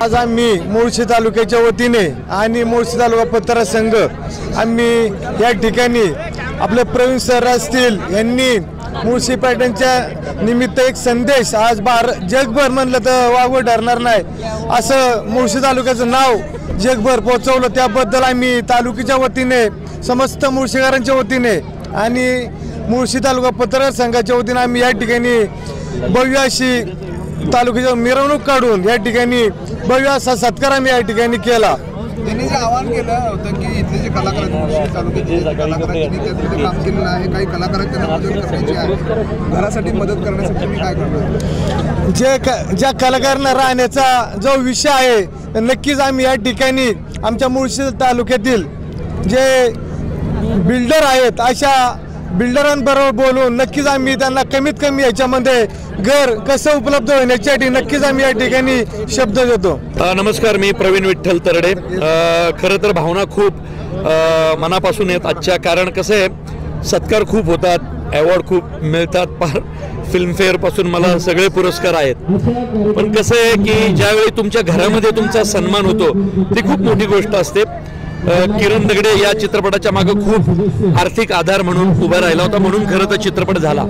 आज आम्ही मुळशी तालुक्याच्या वतीने आणि मुळशी तालुका पत्रकार संघ आम्ही या ठिकाणी आपले प्रवीण सर असतील यांनी मुळशी पॅटर्नच्या निमित्त एक संदेश आज बार जगभर म्हणलं तर वागवं ठरणार नाही. असं मुळशी तालुक्याचं नाव जगभर पोहोचवलं. त्याबद्दल आम्ही तालुक्याच्या वतीने समस्त मुळशीकरांच्या वतीने आणि मुळशी तालुका पत्रकार संघाच्या वतीने आम्ही या ठिकाणी भव्य अशी तालुक्याची मिरवणूक काढून या ठिकाणी भव्य असा सत्कार आम्ही या ठिकाणी केला. त्यांनी जे आवाहन केलं होतं की इथले जे कलाकार आहेत तालुक्यातले जे कलाकार आहेत त्यांनी त्यामध्ये काम केलेलं आहे काही कलाकार आहेत त्यांना मदत करण्याची आहे घरासाठी मदत करण्यासाठी मी काय करणार जे क ज्या कलाकारांना राहण्याचा जो विषय आहे नक्कीच आम्ही या ठिकाणी आमच्या मुळशी तालुक्यातील जे बिल्डर आहेत अशा बिल्डरांबरोबर बोलून नक्कीच आम्ही त्यांना कमीत कमी याच्यामध्ये घर कसं उपलब्ध होईल याच्यासाठी नक्कीच आम्ही या ठिकाणी शब्द देतो. नमस्कार मी प्रवीण विठ्ठल तरडे. खर खरं तर भावना खूप मनापासून येत आजच्या कारण कसं आहे सत्कार खूप होतात अवॉर्ड खूप मिळतात फिल्मफेअर फिल्मफेअरपासून मला सगळे पुरस्कार आहेत. पण कसं आहे की ज्यावेळी तुमच्या घरामध्ये तुमचा सन्मान होतो ती खूप मोठी गोष्ट असते. किरण दगडे या चित्रपटाच्या मागे खूप आर्थिक आधार म्हणून उभा राहिला होता. म्हणून खरं तर चित्रपट झाला.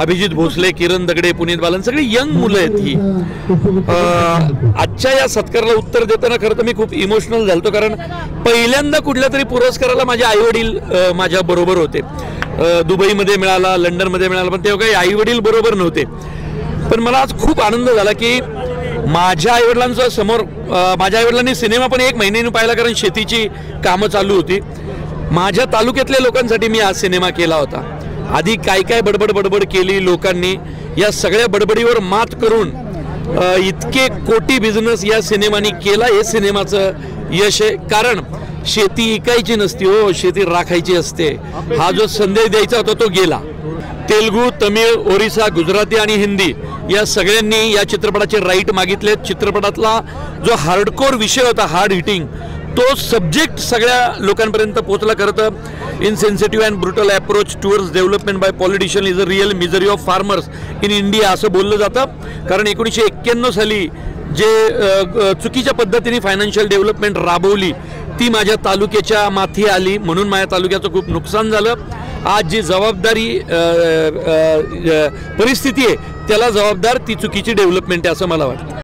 अभिजित भोसले किरण दगडे पुनीत बालन सगळी यंग मुलं आहेत ही. आजच्या या सत्काराला उत्तर देताना खरं तर मी खूप इमोशनल झालतो. कारण पहिल्यांदा कुठल्या तरी पुरस्काराला माझे आई वडील माझ्या बरोबर होते. दुबईमध्ये मिळाला लंडनमध्ये मिळाला पण तेव्हा काही आई वडील बरोबर नव्हते. पण मला आज खूप आनंद झाला की माझ्या आईवडिलांचा समोर माझ्या आईवडिलांनी सिनेमा पण एक महिन्याने पाहिला कारण शेतीची कामं चालू होती. माझ्या तालुक्यातल्या लोकांसाठी मी आज सिनेमा केला होता. आधी काय काय बडबड बडबड केली लोकांनी या सगळ्या बडबडीवर मात करून इतके कोटी बिझनेस या सिनेमाने केला हे सिनेमाचं यश आहे. कारण शेती इकायची नसती हो शेती राखायची असते. हा जो संदेश द्यायचा होता तो गेला. तेलगू तमिळ ओरिसा गुजराती आणि हिंदी या सगळ्यांनी या चित्रपटाचे राईट मागितले चित्रपटातला जो हार्डकोर विषय होता हार्ड हिटिंग तो सब्जेक्ट सगळ्या लोकांपर्यंत पोहोचला खरं तर. Insensitive and brutal approach towards development by politician is a real misery of farmers in India असं बोललं जातं. कारण एकोणीसशे एक्क्याण्णव साली जे चुकीच्या पद्धतीने फायनान्शियल डेव्हलपमेंट राबवली ती माझ्या तालुक्याच्या माथी आली म्हणून माझ्या तालुक्याचं खूप नुकसान झालं. आज जी जबाबदारी परिस्थिती आहे त्याला जबाबदार ती चुकीची डेव्हलपमेंट आहे असं मला वाटतं.